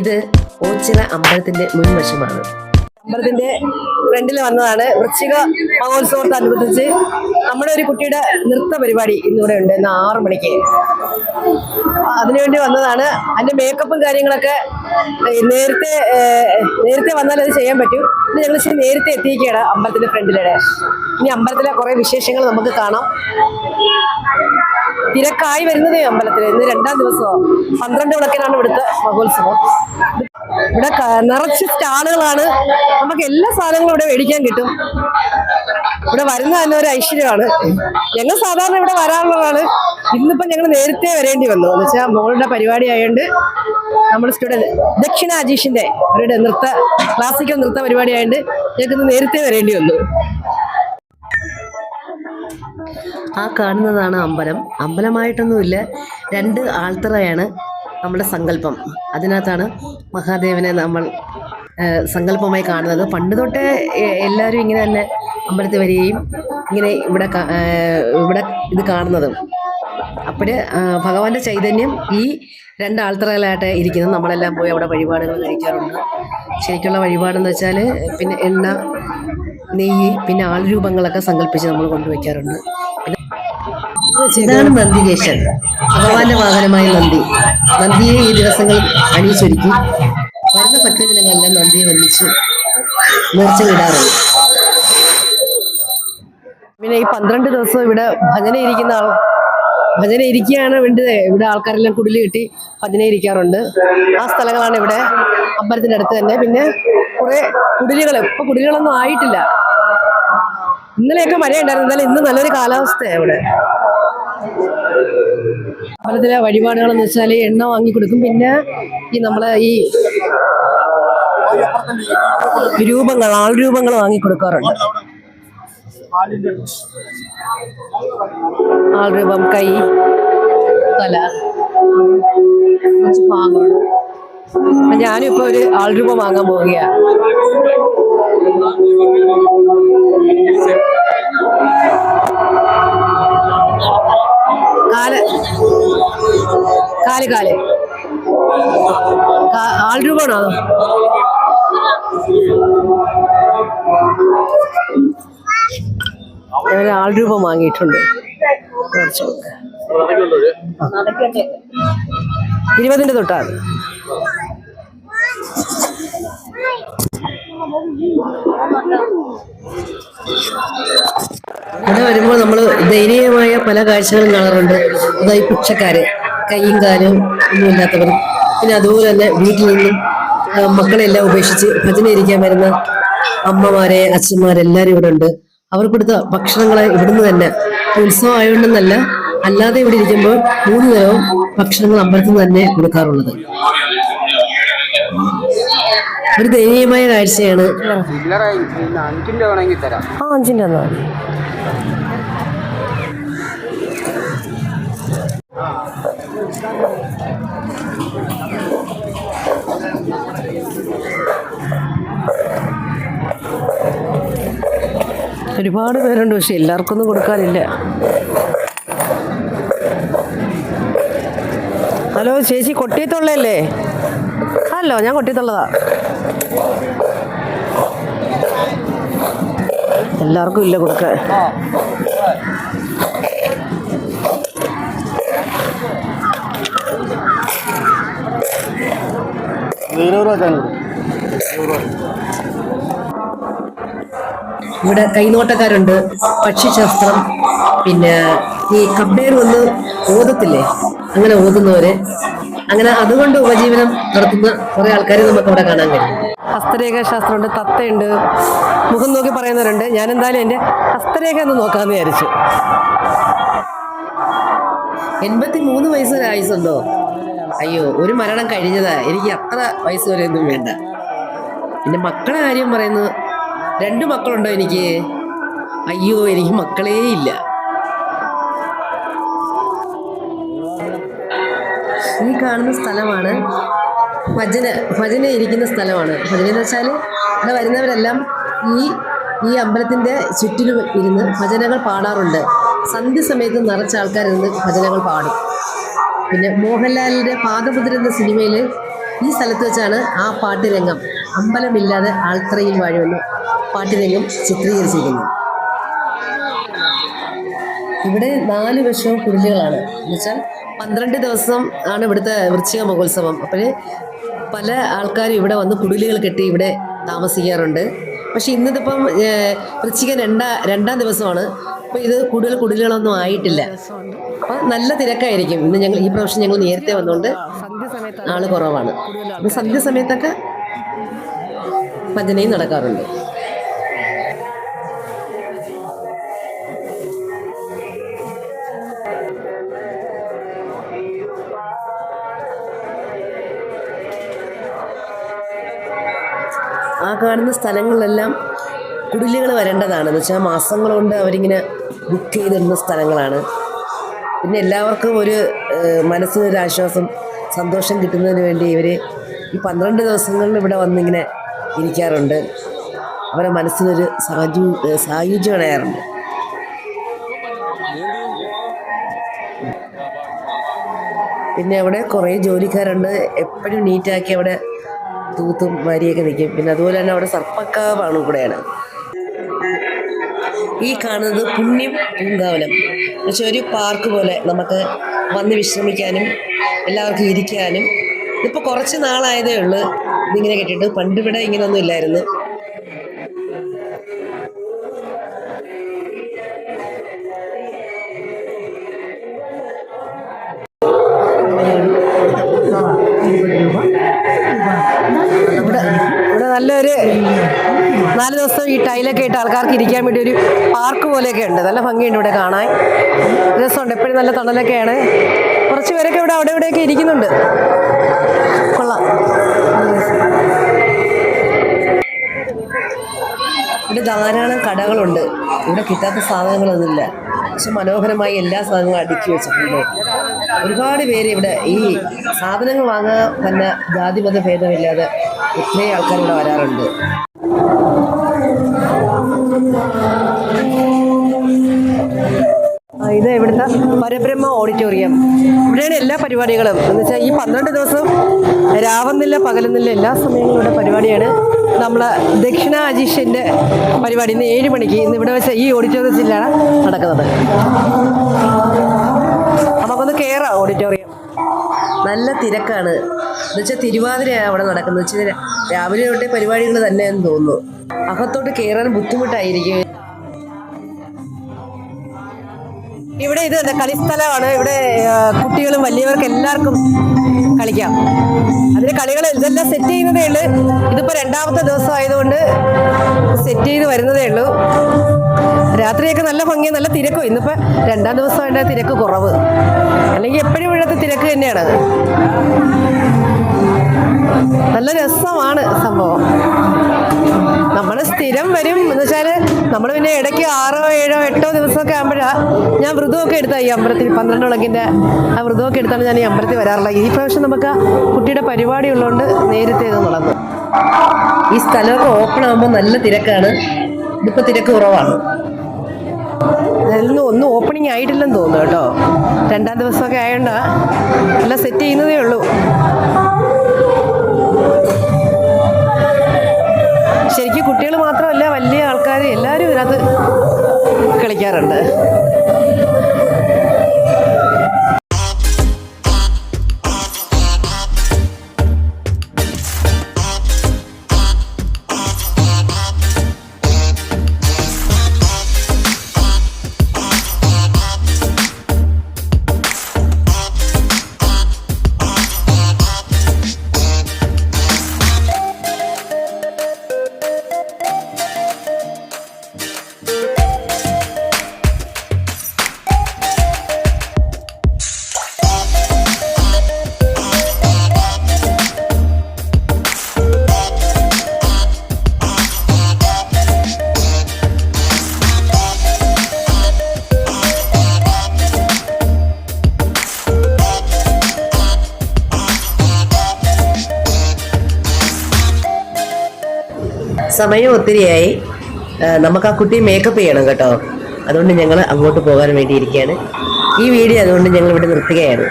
ഇത് ഓച്ചിറ അമ്പലത്തിന്റെ മുൻവശമാണ്. അമ്പലത്തിന്റെ ഫ്രണ്ടിൽ വന്നതാണ് വൃശ്ചിക മഹോത്സവത്തോടനുബന്ധിച്ച് നമ്മുടെ ഒരു കുട്ടിയുടെ നൃത്ത പരിപാടി ഇന്നിവിടെ ഉണ്ട് ഇന്ന് ആറു മണിക്ക്. അതിനുവേണ്ടി വന്നതാണ് അതിന്റെ മേക്കപ്പും കാര്യങ്ങളൊക്കെ നേരത്തെ നേരത്തെ വന്നാൽ അത് ചെയ്യാൻ പറ്റും. ഇനി ഞങ്ങൾ ഇച്ചിരി നേരത്തെ എത്തിയിരിക്കുകയാണ് അമ്പലത്തിന്റെ ഫ്രണ്ടിലൂടെ. ഇനി അമ്പലത്തിലെ കുറെ വിശേഷങ്ങൾ നമുക്ക് കാണാം. തിരക്കായി വരുന്നതേ അമ്പലത്തിൽ ഇന്ന് രണ്ടാം ദിവസമോ പന്ത്രണ്ട് വിളക്കിനാണ് ഇവിടുത്തെ മഹോത്സവം. ഇവിടെ നിറച്ച് സ്റ്റാളുകളാണ്. നമുക്ക് എല്ലാ സാധനങ്ങളും ഇവിടെ മേടിക്കാൻ കിട്ടും. ഇവിടെ വരുന്ന തന്നെ ഒരു ഐശ്വര്യമാണ്. ഞങ്ങൾ സാധാരണ ഇവിടെ വരാറുള്ളതാണ്. ഇന്നിപ്പം ഞങ്ങൾ നേരത്തെ വരേണ്ടി വന്നു. എന്ന് വെച്ചാൽ മോളുടെ പരിപാടി ആയതുകൊണ്ട് നമ്മുടെ സ്റ്റുഡന്റ് ദക്ഷിണ അജീഷിന്റെ അവരുടെ നൃത്ത ക്ലാസിക്കൽ നൃത്ത പരിപാടി ആയതുകൊണ്ട് ഞങ്ങൾക്ക് ഇന്ന് നേരത്തെ വരേണ്ടി വന്നു. ആ കാണുന്നതാണ് അമ്പലം. അമ്പലമായിട്ടൊന്നുമില്ല രണ്ട് ആൾത്തറയാണ് നമ്മുടെ സങ്കല്പം. അതിനകത്താണ് മഹാദേവനെ നമ്മൾ സങ്കല്പമായി കാണുന്നത്. പണ്ട് തൊട്ടേ എല്ലാവരും ഇങ്ങനെ തന്നെ അമ്പലത്തിൽ വരികയും ഇങ്ങനെ ഇവിടെ ഇവിടെ ഇത് കാണുന്നതും. അപ്പോൾ ഭഗവാന്റെ ചൈതന്യം ഈ രണ്ട് ആൾത്തറകളായിട്ട് ഇരിക്കുന്നത്. നമ്മളെല്ലാം പോയി അവിടെ വഴിപാടുകൾ കഴിക്കാറുണ്ട്. ശരിക്കുള്ള വഴിപാടെന്ന് വെച്ചാൽ പിന്നെ എണ്ണ നെയ്യ് പിന്നെ ആൾരൂപങ്ങളൊക്കെ സങ്കല്പിച്ച് നമ്മൾ കൊണ്ടുവയ്ക്കാറുണ്ട്. ഇതാണ് നന്ദികേശൻ. ഭഗവാന്റെ വാഹനമായ നന്ദി. നന്ദിയെ ഈ ദിവസങ്ങൾ അണിയിച്ചൊരുക്കി വരുന്ന ഭക്തജനങ്ങളെല്ലാം നന്ദിയെ വന്നിച്ച് നേർച്ച ഇടാറുണ്ട് പിന്നെ ഈ പന്ത്രണ്ട് ദിവസം ഇവിടെ ഭജന ഇരിക്കുന്ന ആൾ ഭജന ഇരിക്കുകയാണ്. വേണ്ടത് ഇവിടെ ആൾക്കാരെല്ലാം കുടിൽ കിട്ടി ഭജന ഇരിക്കാറുണ്ട്. ആ സ്ഥലങ്ങളാണ് ഇവിടെ അമ്പലത്തിന്റെ അടുത്ത് തന്നെ. പിന്നെ കുറെ കുടിലുകൾ. ഇപ്പൊ കുടിലുകളൊന്നും ആയിട്ടില്ല. ഇന്നലെയൊക്കെ മഴയുണ്ടായിരുന്നു. എന്നാലും ഇന്ന് നല്ലൊരു കാലാവസ്ഥയാണ് ഇവിടെ. അമ്പലത്തിലെ വഴിപാടുകൾ എന്ന് വെച്ചാൽ എണ്ണ വാങ്ങി കൊടുക്കും. പിന്നെ ഈ നമ്മളെ ഈ രൂപങ്ങൾ ആൾ രൂപങ്ങൾ വാങ്ങി കൊടുക്കാറുണ്ട്. ആൾരൂപം കൈ. തല. കുറച്ച് ഒരു ആൾ ഞാനും ഇപ്പൊ ഒരു ആൾരൂപം വാങ്ങാൻ പോവുകയാ. കാൽ. കാൽ കാൽ. ആൾരൂപമാണോ? ഞാൻ ആൾരൂപം വാങ്ങിയിട്ടുണ്ട്. ഇരുപതിന്റെ തൊട്ടാണ് ഇവിടെ വരുമ്പോൾ നമ്മൾ ദയനീയമായ പല കാഴ്ചകളും കാണാറുണ്ട്. അതായി പുക്ഷക്കാര് കൈയും കാലും ഒന്നും ഇല്ലാത്തവർ. പിന്നെ അതുപോലെ തന്നെ വീട്ടിൽ നിന്നും മക്കളെല്ലാം ഉപേക്ഷിച്ച് ഭജന ഇരിക്കാൻ വരുന്ന അമ്മമാരെ അച്ഛന്മാരെല്ലാവരും ഇവിടെ ഉണ്ട്. അവർ കൊടുത്ത ഭക്ഷണങ്ങളെ ഇവിടുന്ന് തന്നെ ഉത്സവം ആയതുകൊണ്ടെന്നല്ല അല്ലാതെ ഇവിടെ ഇരിക്കുമ്പോൾ മൂന്ന് നേരവും ഭക്ഷണങ്ങൾ അമ്പലത്തിൽ തന്നെ കൊടുക്കാറുള്ളത്. ഒരു ദയനീയമായ കാഴ്ചയാണ്. അഞ്ചിന്റെ തരാം ആ അഞ്ചിന്റെ ഒരുപാട് പേരുണ്ട് പക്ഷെ എല്ലാവർക്കും ഒന്നും കൊടുക്കാനില്ല. ഹലോ ചേച്ചി കൊട്ടിയത്തുള്ളല്ലേ ഹലോ ഞാൻ കൊട്ടിയത്തുള്ളതാ. എല്ലാവർക്കും ഇല്ല കൊടുക്ക ഇരുപത് രൂപ ഇവിടെ കൈനോട്ടക്കാരുണ്ട്. പക്ഷിശാസ്ത്രം പിന്നെ ഈ കബ്ബേർ വന്ന് ഓതത്തില്ലേ? അങ്ങനെ ഓതുന്നവര്. അങ്ങനെ അതുകൊണ്ട് ഉപജീവനം നടത്തുന്ന കുറെ ആൾക്കാരെ നമുക്ക് അവിടെ കാണാൻ കഴിയും. ഹസ്തരേഖ ശാസ്ത്രമുണ്ട് തത്തയുണ്ട്. മുഖം നോക്കി പറയുന്നവരുണ്ട്. ഞാൻ എന്തായാലും എന്റെ ഹസ്തരേഖ ഒന്ന് നോക്കാമെന്ന് വിചാരിച്ചു. എൺപത്തി മൂന്ന് വയസ്സൊരു ആയുസുണ്ടോ? അയ്യോ ഒരു മരണം കഴിഞ്ഞതാ. എനിക്ക് അത്ര വയസ്സ് വരെ ഒന്നും വേണ്ട. പിന്നെ മക്കളെ കാര്യം പറയുന്നു രണ്ട് മക്കളുണ്ടോ എനിക്ക്? അയ്യോ എനിക്ക് മക്കളേ ഇല്ല. ഈ കാണുന്ന സ്ഥലമാണ് ഭജന ഭജന ഇരിക്കുന്ന സ്ഥലമാണ്. ഭജന എന്ന് വെച്ചാൽ ഇവിടെ വരുന്നവരെല്ലാം ഈ ഈ അമ്പലത്തിന്റെ ചുറ്റിലും ഇരുന്ന് ഭജനകൾ പാടാറുണ്ട്. സന്ധ്യ സമയത്ത് നിറച്ച ആൾക്കാർ ഇരുന്ന് ഭജനകൾ പാടും. പിന്നെ മോഹൻലാലിന്റെ പാദപുത്ര എന്ന സിനിമയിൽ ഈ സ്ഥലത്ത് വെച്ചാണ് ആ പാട്ടുരംഗം. അമ്പലമില്ലാതെ ആൾത്രയിൽ വാഴുമെന്ന് പാട്ടുരംഗം ചിത്രീകരിച്ചിരിക്കുന്നത് ഇവിടെ നാല് വർഷവും കുടിലുകളാണ് എന്നുവെച്ചാൽ പന്ത്രണ്ട് ദിവസം ആണ് ഇവിടുത്തെ വൃശ്ചിക മഹോത്സവം. അപ്പോൾ പല ആൾക്കാരും ഇവിടെ വന്ന് കുടിലുകൾ കെട്ടി ഇവിടെ താമസിക്കാറുണ്ട്. പക്ഷെ ഇന്നിതിപ്പം വൃശ്ചിക രണ്ടാ രണ്ടാം ദിവസമാണ്. അപ്പോൾ ഇത് കൂടുതൽ കുടിലുകളൊന്നും ആയിട്ടില്ല. അപ്പോൾ നല്ല തിരക്കായിരിക്കും. ഇന്ന് ഞങ്ങൾ ഈ പ്രാവശ്യം ഞങ്ങൾ നേരത്തെ വന്നുകൊണ്ട് ആൾ കുറവാണ്. അപ്പോൾ സന്ധ്യ സമയത്തൊക്കെ ഭജനയും നടക്കാറുണ്ട്. ആ കാണുന്ന സ്ഥലങ്ങളിലെല്ലാം കുടിലുകൾ വരേണ്ടതാണ്. എന്ന് വെച്ചാൽ മാസങ്ങൾ കൊണ്ട് അവരിങ്ങനെ ബുക്ക് ചെയ്തിരുന്ന സ്ഥലങ്ങളാണ്. പിന്നെ എല്ലാവർക്കും ഒരു മനസ്സിന് ഒരു ആശ്വാസം സന്തോഷം കിട്ടുന്നതിന് വേണ്ടി ഇവർ ഈ പന്ത്രണ്ട് ദിവസങ്ങളിൽ ഇവിടെ വന്നിങ്ങനെ ഇരിക്കാറുണ്ട്. അവരെ മനസ്സിനൊരു സാജു സായുജ്യം അണയാറുണ്ട്. പിന്നെ അവിടെ കുറേ ജോലിക്കാരുണ്ട്. എപ്പോഴും നീറ്റാക്കി അവിടെ തൂത്തും വാരിയൊക്കെ നിൽക്കും പിന്നെ അതുപോലെ തന്നെ അവിടെ സർപ്പക്കാവാണ് കൂടെയാണ് ഈ കാണുന്നത് പുണ്യം പൂങ്കാവനം. പക്ഷെ ഒരു പാർക്ക് പോലെ നമുക്ക് വന്ന് വിശ്രമിക്കാനും എല്ലാവർക്കും ഇരിക്കാനും. ഇതിപ്പോൾ കുറച്ച് നാളായതേ ഉള്ളൂ. ഇതിങ്ങനെ കെട്ടിയിട്ട് പണ്ട് ഇവിടെ ഇങ്ങനെയൊന്നും ഇല്ലായിരുന്നു. ഒരു നാല് ദിവസം ഈ ടൈലൊക്കെ ഇട്ട് ആൾക്കാർക്ക് ഇരിക്കാൻ വേണ്ടി ഒരു പാർക്ക് പോലെയൊക്കെ ഉണ്ട്. നല്ല ഭംഗിയുണ്ട് ഇവിടെ കാണാൻ. രസമുണ്ട്. എപ്പോഴും നല്ല തണലൊക്കെയാണ്. കുറച്ച് പേരൊക്കെ ഇവിടെ അവിടെ ഇവിടെയൊക്കെ ഇരിക്കുന്നുണ്ട്. കൊള്ളാം. ഇവിടെ ധാരാളം കടകളുണ്ട്. ഇവിടെ കിട്ടാത്ത സാധനങ്ങളൊന്നുമില്ല. പക്ഷെ മനോഹരമായി എല്ലാ സാധനങ്ങളും അടുക്കി വെച്ചിട്ടുണ്ട്. ഒരുപാട് പേര് ഇവിടെ ഈ സാധനങ്ങൾ വാങ്ങാൻ തന്നെ ജാതിമത ഭേദമില്ലാതെ ഒത്തിരി ആൾക്കാർ ഇവിടെ വരാറുണ്ട്. പരബ്രഹ്മ ഓഡിറ്റോറിയം. ഇവിടെയാണ് എല്ലാ പരിപാടികളും. എന്ന് വെച്ചാൽ ഈ പന്ത്രണ്ട് ദിവസം രാവുന്നില്ല പകലുന്നില്ല എല്ലാ സമയങ്ങളും ഇവിടെ പരിപാടിയാണ്. നമ്മൾ ദക്ഷിണ അജീഷിന്റെ പരിപാടി ഇന്ന് ഏഴ് മണിക്ക് ഇന്ന് ഇവിടെ വെച്ച ഈ ഓഡിറ്റോറിയത്തിലാണ് നടക്കുന്നത്. നമുക്കൊന്ന് കയറാം ഓഡിറ്റോറിയം. നല്ല തിരക്കാണ്. എന്നുവെച്ചാൽ തിരുവാതിരയാണ് അവിടെ നടക്കുന്നത്. വെച്ചാൽ രാവിലെ തൊട്ടേ പരിപാടികൾ തന്നെയെന്ന് തോന്നുന്നു. അകത്തോട്ട് കയറാൻ ബുദ്ധിമുട്ടായിരിക്കും. ഇവിടെ ഇത് കളിസ്ഥലമാണ്. ഇവിടെ കുട്ടികളും വലിയവർക്ക് എല്ലാവർക്കും കളിക്കാം. അതിന് കളികൾ ഇതെല്ലാം സെറ്റ് ചെയ്യുന്നതേ ഉള്ളൂ. ഇതിപ്പോ രണ്ടാമത്തെ ദിവസം ആയതുകൊണ്ട് സെറ്റ് ചെയ്ത് വരുന്നതേ ഉള്ളൂ. രാത്രിയൊക്കെ നല്ല ഭംഗി നല്ല തിരക്കും. ഇന്നിപ്പോ രണ്ടാം ദിവസം അതിന്റെ തിരക്ക് കുറവ്. അല്ലെങ്കിൽ എപ്പോഴും ഇവിടുത്തെ തിരക്ക് തന്നെയാണ്. നല്ല രസമാണ് സംഭവം. നമ്മൾ സ്ഥിരം വരും എന്ന് വെച്ചാൽ നമ്മൾ പിന്നെ ഇടയ്ക്ക് ആറോ ഏഴോ എട്ടോ ദിവസമൊക്കെ ആകുമ്പോഴാണ് ഞാൻ വ്രതമൊക്കെ എടുത്താൽ ഈ അമ്പലത്തിൽ പന്ത്രണ്ട് വിളക്കിന്റെ ആ വ്രതമൊക്കെ എടുത്താണ് ഞാൻ ഈ അമ്പലത്തിൽ വരാറുള്ളത് ഈ പ്രാവശ്യം നമുക്ക് കുട്ടിയുടെ പരിപാടി ഉള്ളതുകൊണ്ട് നേരത്തെ ഇത് നടന്നു. ഈ സ്ഥലമൊക്കെ ഓപ്പൺ ആകുമ്പോൾ നല്ല തിരക്കാണ്. ഇതിപ്പോൾ തിരക്ക് കുറവാണ്. ഒന്നും ഒന്നും ഓപ്പണിംഗ് ആയിട്ടില്ലെന്ന് തോന്നുന്നു കേട്ടോ. രണ്ടാം ദിവസമൊക്കെ ആയതുകൊണ്ടാണ് എല്ലാം സെറ്റ് ചെയ്യുന്നതേ ഉള്ളൂ. കളിക്കാറുണ്ട് സമയം ഒത്തിരിയായി. നമുക്ക് ആ കുട്ടി മേക്കപ്പ് ചെയ്യണം കേട്ടോ. അതുകൊണ്ട് ഞങ്ങൾ അങ്ങോട്ട് പോകാൻ വേണ്ടിയിരിക്കുകയാണ് ഈ വീഡിയോ അതുകൊണ്ട് ഞങ്ങൾ ഇവിടെ നിർത്തുകയാണ്.